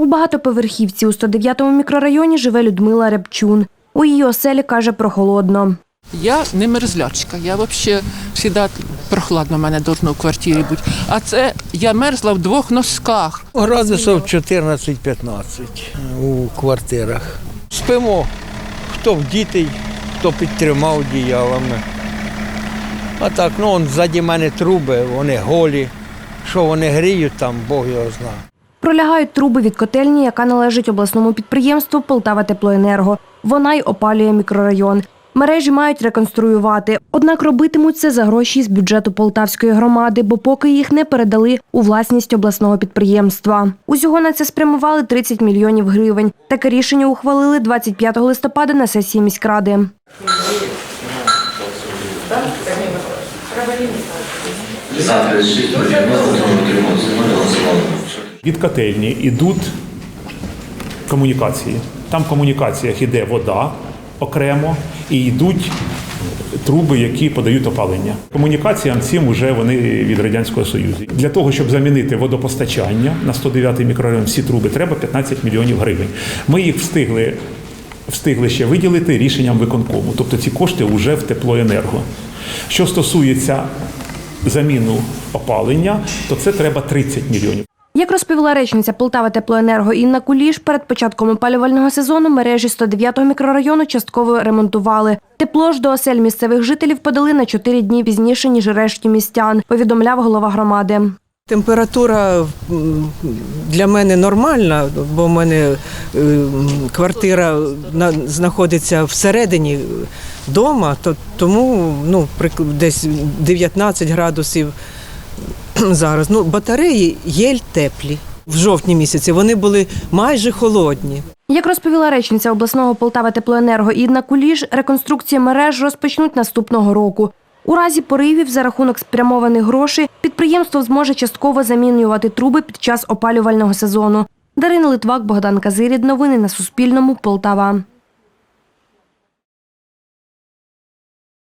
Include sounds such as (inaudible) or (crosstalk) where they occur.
У багатоповерхівці у 109-му мікрорайоні живе Людмила Рябчун. У її оселі каже прохолодно. Я не мерзлячка, я взагалі завжди прохладно в мене должно в квартирі бути. А це я мерзла в двох носках. Градусів 14-15 у квартирах. Спимо, хто в дітей, хто підтримав одіялами. А так, ну, он ззаді мене труби, вони голі. Що вони гріють там, Бог його знає. Пролягають труби від котельні, яка належить обласному підприємству Полтава Теплоенерго. Вона й опалює мікрорайон. Мережі мають реконструювати, однак робитимуть це за гроші з бюджету Полтавської громади, бо поки їх не передали у власність обласного підприємства. Усього на це спрямували 30 мільйонів гривень. Таке рішення ухвалили 25 листопада на сесії міськради. Від котельні йдуть комунікації. Там в комунікаціях йде вода окремо і йдуть труби, які подають опалення. Комунікаціям цим вже вони від Радянського Союзу. Для того, щоб замінити водопостачання на 109-й мікрорайон, всі труби треба 15 мільйонів гривень. Ми їх встигли, встигли ще виділити рішенням виконкому. Тобто ці кошти вже в теплоенерго. Що стосується заміну опалення, то це треба 30 мільйонів. Як розповіла речниця Полтава Теплоенерго Інна Куліш, перед початком опалювального сезону мережі 109-го мікрорайону частково ремонтували. Тепло ж до осель місцевих жителів подали на 4 дні пізніше, ніж решті містян, повідомляв голова громади. Температура для мене нормальна, бо в мене квартира знаходиться всередині дома, то тому ну, десь 19 градусів (clears throat) зараз. Ну, батареї єль теплі. В жовтні місяці вони були майже холодні. Як розповіла речниця обласного Полтава Теплоенерго Інна Куліш, реконструкція мереж розпочнуть наступного року. У разі поривів за рахунок спрямованих грошей підприємство зможе частково замінювати труби під час опалювального сезону. Дарина Литвак, Богдан Казирід. Новини на Суспільному. Полтава.